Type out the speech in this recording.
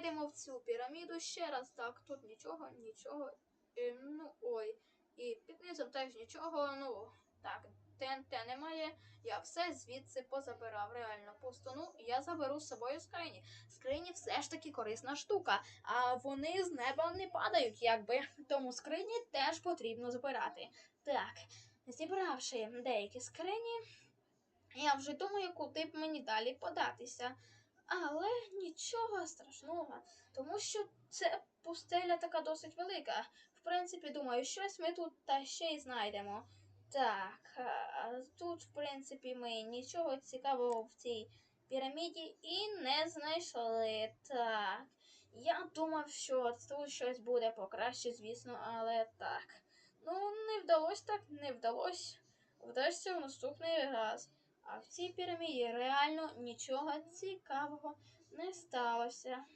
зайдемо в цю піраміду ще раз. Так, тут нічого, нічого. Е, ну ой. І під низом теж нічого. Ну так, ТНТ немає. Я все звідси позабирав. Реально пусто. Ну, я заберу з собою скрині. Скрині все ж таки корисна штука, а вони з неба не падають, якби. Тому скрині теж потрібно збирати. Так, зібравши деякі скрині, я вже думаю, куди б мені далі податися. Але нічого страшного, тому що це пустеля така досить велика. В принципі, думаю, щось ми тут та ще й знайдемо. Так, а тут, в принципі, ми нічого цікавого в цій піраміді і не знайшли. Так. Я думав, що тут щось буде покраще, звісно, але так. Ну, не вдалося так, не вдалося. Вдасться в наступний раз. А в цій піраміді реально нічого цікавого не сталося.